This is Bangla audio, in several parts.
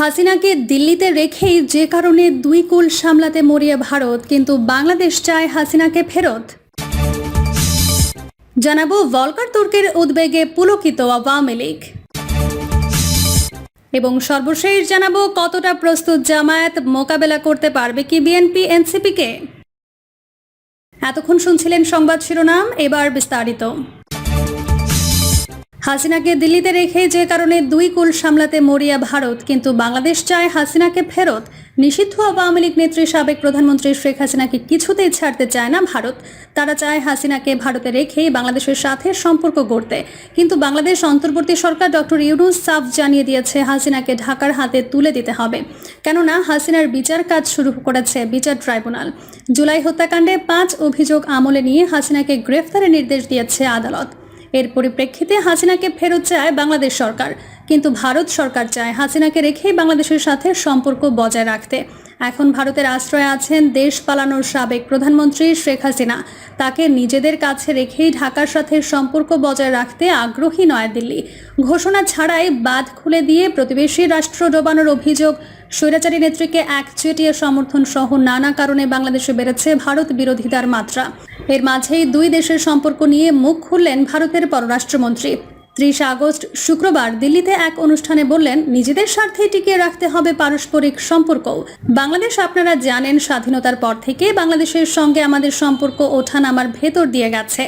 হাসিনাকে দিল্লিতে রেখেই যে কারণে দুই কুল সামলাতে মরিয়া ভারত, কিন্তু বাংলাদেশ চায় হাসিনাকে ফেরত। জানাব ভলকার তুর্কের উদ্বেগে পুলকিত আওয়ামী লীগ। এবং সর্বশেষ জানাব কতটা প্রস্তুত জামায়াত মোকাবেলা করতে পারবে কি বিএনপি, এনসিপিকে। এতক্ষণ শুনছিলেন সংবাদ শিরোনাম, এবার বিস্তারিত। হাসিনাকে দিল্লিতে রেখে যে কারণে দুই কুল সামলাতে মরিয়া ভারত, কিন্তু বাংলাদেশ চায় হাসিনাকে ফেরত। নিষিদ্ধ আওয়ামী লীগ নেত্রী, সাবেক প্রধানমন্ত্রী শেখ হাসিনাকে কিছুতেই ছাড়তে চায় না ভারত। তারা চায় হাসিনাকে ভারতে রেখেই বাংলাদেশের সাথে সম্পর্ক গড়তে। কিন্তু বাংলাদেশ অন্তর্বর্তী সরকার ডক্টর ইউনুস সাফ জানিয়ে দিয়েছে, হাসিনাকে ঢাকার হাতে তুলে দিতে হবে। কেননা হাসিনার বিচার কাজ শুরু করেছে বিচার ট্রাইব্যুনাল। জুলাই হত্যাকাণ্ডে পাঁচ অভিযোগ আমলে নিয়ে হাসিনাকে গ্রেফতারের নির্দেশ দিয়েছে আদালত। এর পরিপ্রেক্ষিতে হাসিনাকে ফেরত চায় বাংলাদেশ সরকার। কিন্তু ভারত সরকার চায় হাসিনাকে রেখেই বাংলাদেশের সাথে সম্পর্ক বজায় রাখতে। এখন ভারতের আশ্রয়ে আছেন দেশ পালানোর সাবেক প্রধানমন্ত্রী শেখ হাসিনা। তাকে নিজেদের কাছে রেখেই ঢাকার সাথে সম্পর্ক বজায় রাখতে আগ্রহী নয়াদিল্লি। ঘোষণা ছাড়াই বাঁধ খুলে দিয়ে প্রতিবেশী রাষ্ট্র ডোবানোর অভিযোগ, স্বৈরাচারী নেত্রীকে একচেটিয়া সমর্থন সহ নানা কারণে বাংলাদেশে বেড়েছে ভারত বিরোধিতার মাত্রা। এর মাঝেই দুই দেশের সম্পর্ক নিয়ে মুখ খুললেন ভারতের পররাষ্ট্রমন্ত্রী। ত্রিশ আগস্ট শুক্রবার দিল্লিতে এক অনুষ্ঠানে বললেন, নিজেদের স্বার্থে টিকিয়ে রাখতে হবে পারস্পরিক সম্পর্ক বাংলাদেশ আপনারা জানেন, স্বাধীনতার পর থেকে বাংলাদেশের সঙ্গে আমাদের সম্পর্ক ওঠানামার ভেতর দিয়ে গেছে।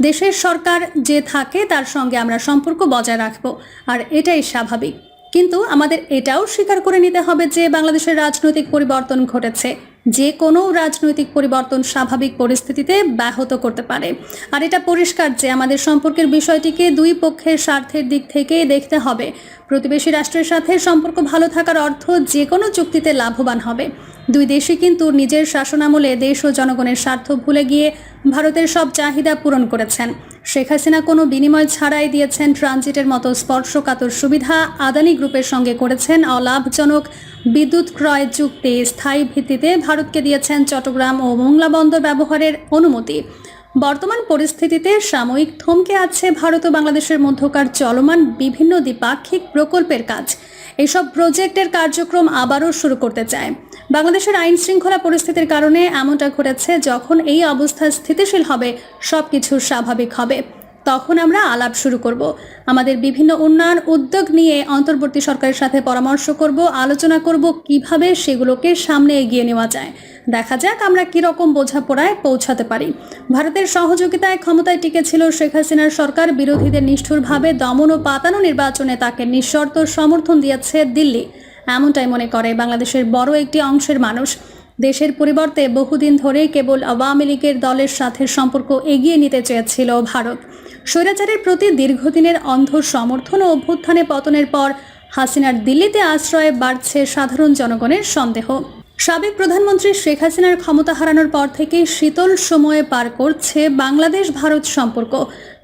দেশের সরকার যে থাকে, তার সঙ্গে আমরা সম্পর্ক বজায় রাখব, আর এটাই স্বাভাবিক। কিন্তু আমাদের এটাও স্বীকার করে নিতে হবে যে, বাংলাদেশের রাজনৈতিক পরিবর্তন ঘটেছে। যে কোনো রাজনৈতিক পরিবর্তন স্বাভাবিক পরিস্থিতিতে ব্যাহত করতে পারে। আর এটা পরিষ্কার যে আমাদের সম্পর্কের বিষয়টিকে দুই পক্ষের স্বার্থের দিক থেকে দেখতে হবে। প্রতিবেশী রাষ্ট্রের সাথে সম্পর্ক ভালো থাকার অর্থ যে কোনো চুক্তিতে লাভবান হবে। দুই দেশই কিন্তু নিজের শাসনামলে দেশ ও জনগণের স্বার্থ ভুলে গিয়ে ভারতের সব চাহিদা পূরণ করেছেন। শেখ হাসিনা কোনো বিনিময় ছাড়াই দিয়েছেন ট্রানজিটের মতো স্পর্শকাতর সুবিধা আদানি গ্রুপের সঙ্গে করেছেন অলাভজনক বিদ্যুৎ ক্রয় চুক্তি স্থায়ী ভিত্তিতে ভারতকে দিয়েছেন চট্টগ্রাম ও মোংলা বন্দর ব্যবহারের অনুমতি। বর্তমান পরিস্থিতিতে সাময়িক থমকে আছে ভারত ও বাংলাদেশের মধ্যকার চলমান বিভিন্ন দ্বিপাক্ষিক প্রকল্পের কাজ। এসব প্রজেক্টের কার্যক্রম আবারও শুরু করতে চায়। বাংলাদেশের আইন শৃঙ্খলা পরিস্থিতির কারণে এমনটা ঘটেছে যখন এই অবস্থা স্থিতিশীল হবে সব কিছু স্বাভাবিক হবে। তখন আমরা আলাপ শুরু করব। আমাদের বিভিন্ন উন্নয়ন উদ্যোগ নিয়ে অন্তর্বর্তী সরকারের সাথে পরামর্শ করব, আলোচনা করব কীভাবে সেগুলোকে সামনে এগিয়ে নেওয়া যায়। দেখা যাক আমরা কীরকম বোঝাপড়ায় পৌঁছাতে পারি। ভারতের সহযোগিতায় ক্ষমতায় টিকেছিল শেখ হাসিনার সরকার। বিরোধীদের নিষ্ঠুরভাবে দমন ও পাতানো নির্বাচনে তাকে নিঃশর্ত সমর্থন দিয়েছে দিল্লি। এমনটাই মনে করে বাংলাদেশের বড় একটি অংশের মানুষ। দেশের পরিবর্তে বহুদিন ধরেই কেবল আওয়ামী লীগের দলের সাথে সম্পর্ক এগিয়ে নিতে চেয়েছিল ভারত। স্বৈরাচারের প্রতি দীর্ঘদিনের অন্ধ সমর্থন ও অভ্যুত্থানে পতনের পর হাসিনার দিল্লিতে আশ্রয়ে বাড়ছে সাধারণ জনগণের সন্দেহ। সাবেক প্রধানমন্ত্রী শেখ হাসিনার ক্ষমতা হারানোর পর থেকে শীতল সময়ে পার করছে বাংলাদেশ ভারত সম্পর্ক।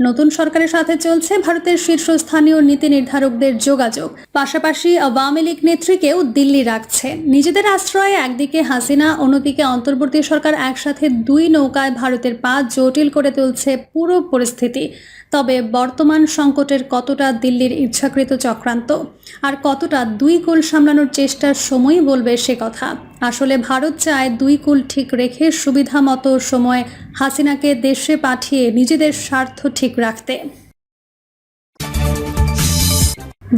নতুন সরকারের সাথে চলছে ভারতের শীর্ষস্থানীয় নীতি নির্ধারকদের যোগাযোগ। পাশাপাশি আওয়ামী লীগ নেত্রীকেও দিল্লি রাখছে। নিজেদের আশ্রয়ে একদিকে হাসিনা, অন্যদিকে অন্তর্বর্তী সরকার একসাথে দুই নৌকায় ভারতের পা জটিল করে তুলছে পুরো পরিস্থিতি। তবে বর্তমান সংকটের কতটা দিল্লির ইচ্ছাকৃত চক্রান্ত? আর কতটা দুই গোল সামলানোর চেষ্টার সময় বলবে সে কথা। আসলে ভারত চায় দুই কুল ঠিক রেখে সুবিধা মতো সময় হাসিনাকে দেশে পাঠিয়ে নিজেদের স্বার্থ ঠিক রাখতে।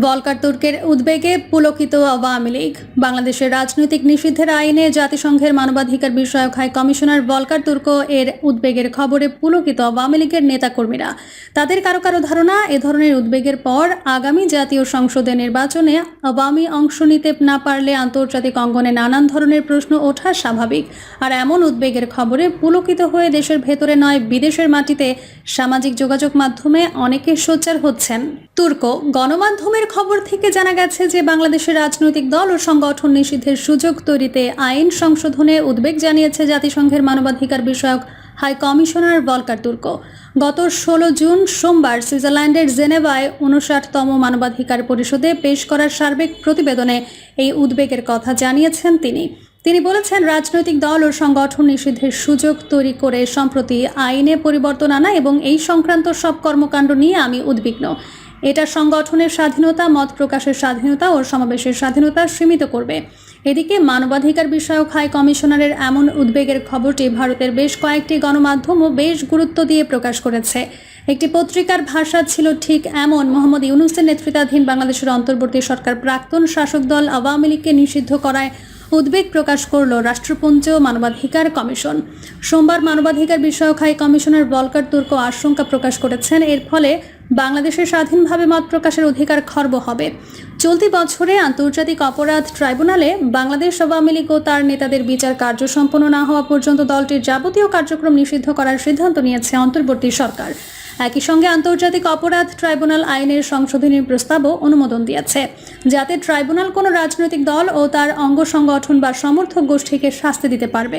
বলকার তুর্কের উদ্বেগে পুলকিত আওয়ামী লীগ। বাংলাদেশের রাজনৈতিক নিষিদ্ধের আইনে জাতিসংঘের মানবাধিকার বিষয়ক হাই কমিশনার বলকার তুর্ক এর উদ্বেগের খবরে পুলকিত আওয়ামী লীগের নেতাকর্মীরা। তাদের কারও কারও ধারণা, এ ধরনের উদ্বেগের পর আগামী জাতীয় সংসদে নির্বাচনে আওয়ামী অংশ নিতে না পারলে আন্তর্জাতিক অঙ্গনে নানান ধরনের প্রশ্ন ওঠা স্বাভাবিক। আর এমন উদ্বেগের খবরে পুলকিত হয়ে দেশের ভেতরে নয়, বিদেশের মাটিতে সামাজিক যোগাযোগ মাধ্যমে অনেকে সোচ্চার হচ্ছেন। তুর্ক গণমাধ্যমের খবর থেকে জানা গেছে যে বাংলাদেশের রাজনৈতিক দল ও সংগঠন নিষিদ্ধের সুযোগ তৈরিতে আইন সংশোধনে উদ্বেগ জানিয়েছে জাতিসংঘের মানবাধিকার বিষয়ক হাই কমিশনার ভলকার তুর্ক। গত ষোলো জুন সোমবার সুইজারল্যান্ডের জেনেভায় উনষাটতম মানবাধিকার পরিষদে পেশ করার সার্বিক প্রতিবেদনে এই উদ্বেগের কথা জানিয়েছেন তিনি। তিনি বলেছেন, রাজনৈতিক দল ও সংগঠন নিষিদ্ধের সুযোগ তৈরি করে সম্প্রতি আইনে পরিবর্তন আনা এবং এই সংক্রান্ত সব কর্মকাণ্ড নিয়ে আমি উদ্বিগ্ন। এটা সংগঠনের স্বাধীনতা, মত প্রকাশের স্বাধীনতা ও সমাবেশের স্বাধীনতা সীমিত করবে। এদিকে মানবাধিকার বিষয়ক হাই কমিশনারের এমন উদ্বেগের খবরটি ভারতের বেশ কয়েকটি গণমাধ্যমও বেশ গুরুত্ব দিয়ে প্রকাশ করেছে। একটি পত্রিকার ভাষা ছিল ঠিক এমন। মোহাম্মদ ইউনুসের নেতৃত্বাধীন বাংলাদেশের অন্তর্বর্তী সরকার প্রাক্তন শাসক দল আওয়ামী লীগকে নিষিদ্ধ করায় উদ্বেগ প্রকাশ করল রাষ্ট্রপুঞ্জ মানবাধিকার কমিশন। সোমবার মানবাধিকার বিষয়ক হাই কমিশনার বলকার তুর্ক আশঙ্কা প্রকাশ করেছেন। এর ফলে বাংলাদেশের স্বাধীনভাবে মত প্রকাশের অধিকার খর্ব হবে। চলতি বছরে আন্তর্জাতিক অপরাধ ট্রাইব্যুনালে বাংলাদেশ আওয়ামী লীগ ও তার নেতাদের বিচার কার্য সম্পন্ন না হওয়া পর্যন্ত দলটির যাবতীয় কার্যক্রম নিষিদ্ধ করার সিদ্ধান্ত নিয়েছে অন্তর্বর্তী সরকার। একই সঙ্গে আন্তর্জাতিক অপরাধ ট্রাইব্যুনাল আইনের সংশোধনীর প্রস্তাবও অনুমোদন দিয়েছে। যাতে ট্রাইব্যুনাল কোনো রাজনৈতিক দল ও তার অঙ্গ সংগঠন বা সমর্থক গোষ্ঠীকে শাস্তি দিতে পারবে।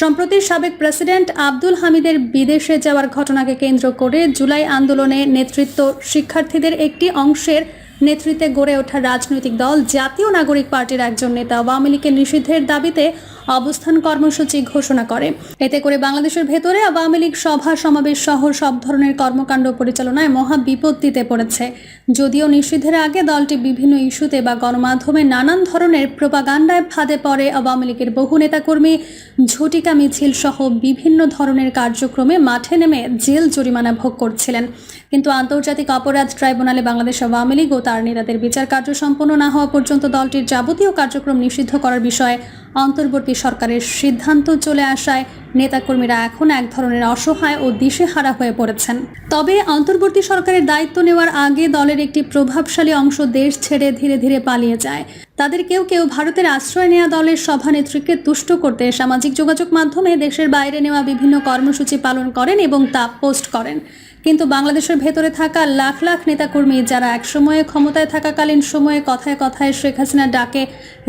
সম্প্রতি সাবেক প্রেসিডেন্ট আব্দুল হামিদের বিদেশে যাওয়ার ঘটনাকে কেন্দ্র করে জুলাই আন্দোলনে নেতৃত্ব শিক্ষার্থীদের একটি অংশের নেতৃত্বে গড়ে ওঠা রাজনৈতিক দল জাতীয় নাগরিক পার্টির একজন নেতা আওয়ামী লীগের নিষিদ্ধের দাবিতে অবস্থান কর্মসূচি ঘোষণা করে। এতে করে বাংলাদেশের ভেতরে আওয়ামী লীগ সভা, সমাবেশ সহ সব ধরনের কর্মকাণ্ড পরিচালনায় মহা বিপত্তিতে পড়েছে। যদিও নিষিদ্ধের আগে দলটি বিভিন্ন ইস্যুতে বা গণমাধ্যমে নানান ধরনের প্রোপাগান্ডায় ফাঁদে পড়ে, আওয়ামী লীগের বহু নেতাকর্মী, ঝটিকা মিছিল সহ বিভিন্ন ধরনের কার্যক্রমে মাঠে নেমে জেল জরিমানা ভোগ করছিলেন। কিন্তু আন্তর্জাতিক অপরাধ ট্রাইব্যুনালে বাংলাদেশ আওয়ামী লীগ ও তার নেতাদের বিচার কার্য সম্পন্ন না হওয়া পর্যন্ত দলটির যাবতীয় কার্যক্রম নিষিদ্ধ করার বিষয়ে অন্তর্বর্তী সরকারের সিদ্ধান্ত চলে আসায় নেতাকর্মীরা এখন এক ধরনের অসহায় ও দিশেহারা হয়ে পড়েছেন। তবে অন্তর্বর্তী সরকারের দায়িত্ব নেওয়ার আগে দলের একটি প্রভাবশালী অংশ দেশ ছেড়ে ধীরে ধীরে পালিয়ে যায়। তাদের কেউ কেউ ভারতের আশ্রয় নেওয়া দলের সভানেত্রীকে তুষ্ট করতে সামাজিক যোগাযোগ মাধ্যমে দেশের বাইরে নেওয়া বিভিন্ন কর্মসূচি পালন করেন এবং তা পোস্ট করেন। কিন্তু বাংলাদেশের ভেতরে থাকা লাখ লাখ নেতাকর্মী যারা একসময়ে ক্ষমতায় থাকাকালীন সময়ে কথায় কথায় শেখ হাসিনা ডাকে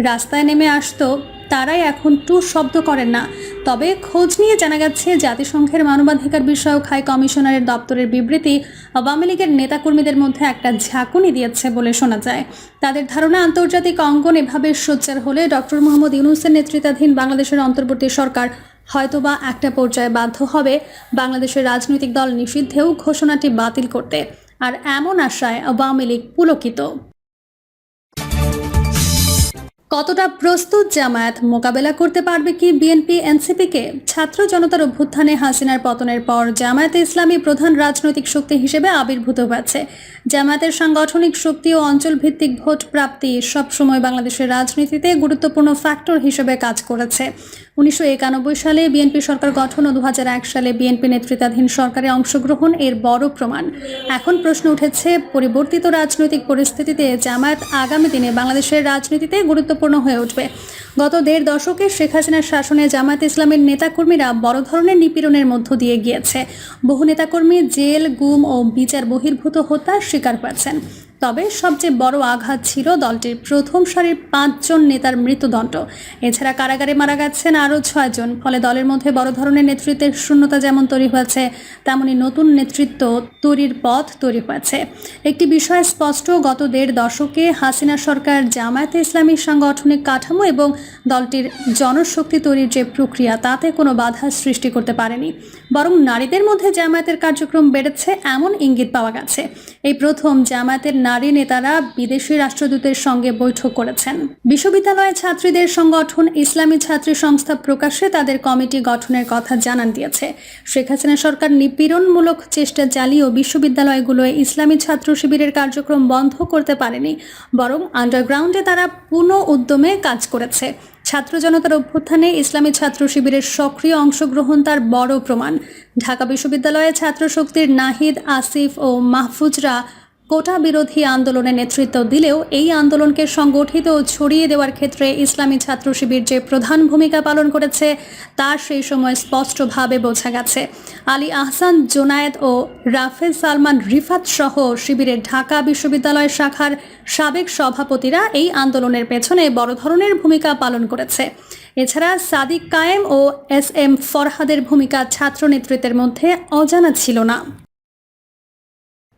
রাস্তায় নেমে আসতো, তারাই এখন টু শব্দ করেন না। তবে খোঁজ নিয়ে জানা গেছে, জাতিসংঘের মানবাধিকার বিষয়ক হাই কমিশনারের দপ্তরের বিবৃতি আওয়ামী লীগের নেতাকর্মীদের মধ্যে একটা ঝাঁকুনি দিয়েছে বলে শোনা যায়। তাদের ধারণা, আন্তর্জাতিক অঙ্গন এভাবে সোচ্চার হলে ডক্টর মোহাম্মদ ইউনুসের নেতৃত্বাধীন বাংলাদেশের অন্তর্বর্তী সরকার হয়তোবা একটা পর্যায়ে বাধ্য হবে বাংলাদেশের রাজনৈতিক দল নিষিদ্ধেও ঘোষণাটি বাতিল করতে, আর এমন আশায় আওয়ামী লীগ পুলকিত। কতটা প্রস্তুত জামায়াত মোকাবেলা করতে পারবে কি বিএনপি, এনসিপিকে? ছাত্র জনতার অভ্যুত্থানে হাসিনার পতনের পর জামায়াতে ইসলামী প্রধান রাজনৈতিক শক্তি হিসেবে আবির্ভূত হয়েছে। জামায়াতের সাংগঠনিক শক্তি ও অঞ্চলভিত্তিক ভোট প্রাপ্তি সবসময় বাংলাদেশের রাজনীতিতে গুরুত্বপূর্ণ ফ্যাক্টর হিসেবে কাজ করেছে। উনিশশো একানব্বই সালে বিএনপি সরকার গঠন ও দু হাজার এক সালে বিএনপি নেতৃত্বাধীন সরকারে অংশগ্রহণ এর বড় প্রমাণ। এখন প্রশ্ন উঠেছে, পরিবর্তিত রাজনৈতিক পরিস্থিতিতে জামায়াত আগামী দিনে বাংলাদেশের রাজনীতিতে গুরুত্বপূর্ণ হয়ে উঠবে। গত দেড় দশকে শেখ হাসিনার শাসনে জামায়াত ইসলামের নেতাকর্মীরা বড় ধরনের নিপীড়নের মধ্য দিয়ে গিয়েছে। বহু নেতাকর্মী জেল, গুম ও বিচার বহির্ভূত হত্যার শিকার হয়েছেন। তবে সবচেয়ে বড় আঘাত ছিল দলটির প্রথম সারির পাঁচজন নেতার মৃত্যুদণ্ড। এছাড়া কারাগারে মারা গেছেন আরও ছয়জন ফলে দলের মধ্যে বড় ধরনের নেতৃত্বের শূন্যতা যেমন তৈরি হয়েছে, তেমনি নতুন নেতৃত্ব তৈরির পথ তৈরি হয়েছে। একটি বিষয় স্পষ্ট, গত দেড় দশকে হাসিনা সরকার জামায়াতে ইসলামী সাংগঠনিক কাঠামো এবং দলটির জনশক্তি তৈরির যে প্রক্রিয়া, তাতে কোনো বাধা সৃষ্টি করতে পারেনি। বরং নারীদের মধ্যে জামায়াতের কার্যক্রম বেড়েছে, এমন ইঙ্গিত পাওয়া গেছে। এই প্রথম জামায়াতের নারী নেতারা বিদেশি রাষ্ট্রদূতের সঙ্গে বৈঠক করেছেন। বিশ্ববিদ্যালয়ে ছাত্রীদের সংগঠন ইসলামী ছাত্রী সংস্থা প্রকাশ্যে তাদের কমিটি গঠনের কথা জানান দিয়েছে। শেখ হাসিনা সরকার নিপীড়নমূলক চেষ্টা চালিয়েও বিশ্ববিদ্যালয়গুলোয় ইসলামী ছাত্র শিবিরের কার্যক্রম বন্ধ করতে পারেনি, বরং আন্ডারগ্রাউন্ডে তারা পুনঃ উদ্যমে কাজ করেছে। ছাত্র জনতার অভ্যুত্থানে ইসলামী ছাত্র শিবিরের সক্রিয় অংশগ্রহণ তার বড় প্রমাণ। ঢাকা বিশ্ববিদ্যালয়ে ছাত্র শক্তির নাহিদ আসিফ ও মাহফুজরা কোটা বিরোধী আন্দোলনে নেতৃত্ব দিলেও এই আন্দোলনকে সংগঠিত ও ছড়িয়ে দেওয়ার ক্ষেত্রে ইসলামী ছাত্র শিবির যে প্রধান ভূমিকা পালন করেছে, তা সেই সময় স্পষ্টভাবে বোঝা গেছে। আলী আহসান, জোনায়েদ ও রাফেজ সালমান রিফাত সহ শিবিরের ঢাকা বিশ্ববিদ্যালয় শাখার সাবেক সভাপতিরা এই আন্দোলনের পেছনে বড় ধরনের ভূমিকা পালন করেছে। এছাড়া সাদিক কায়েম ও এস এম ফরহাদের ভূমিকা ছাত্র নেতৃত্বের মধ্যে অজানা ছিল না।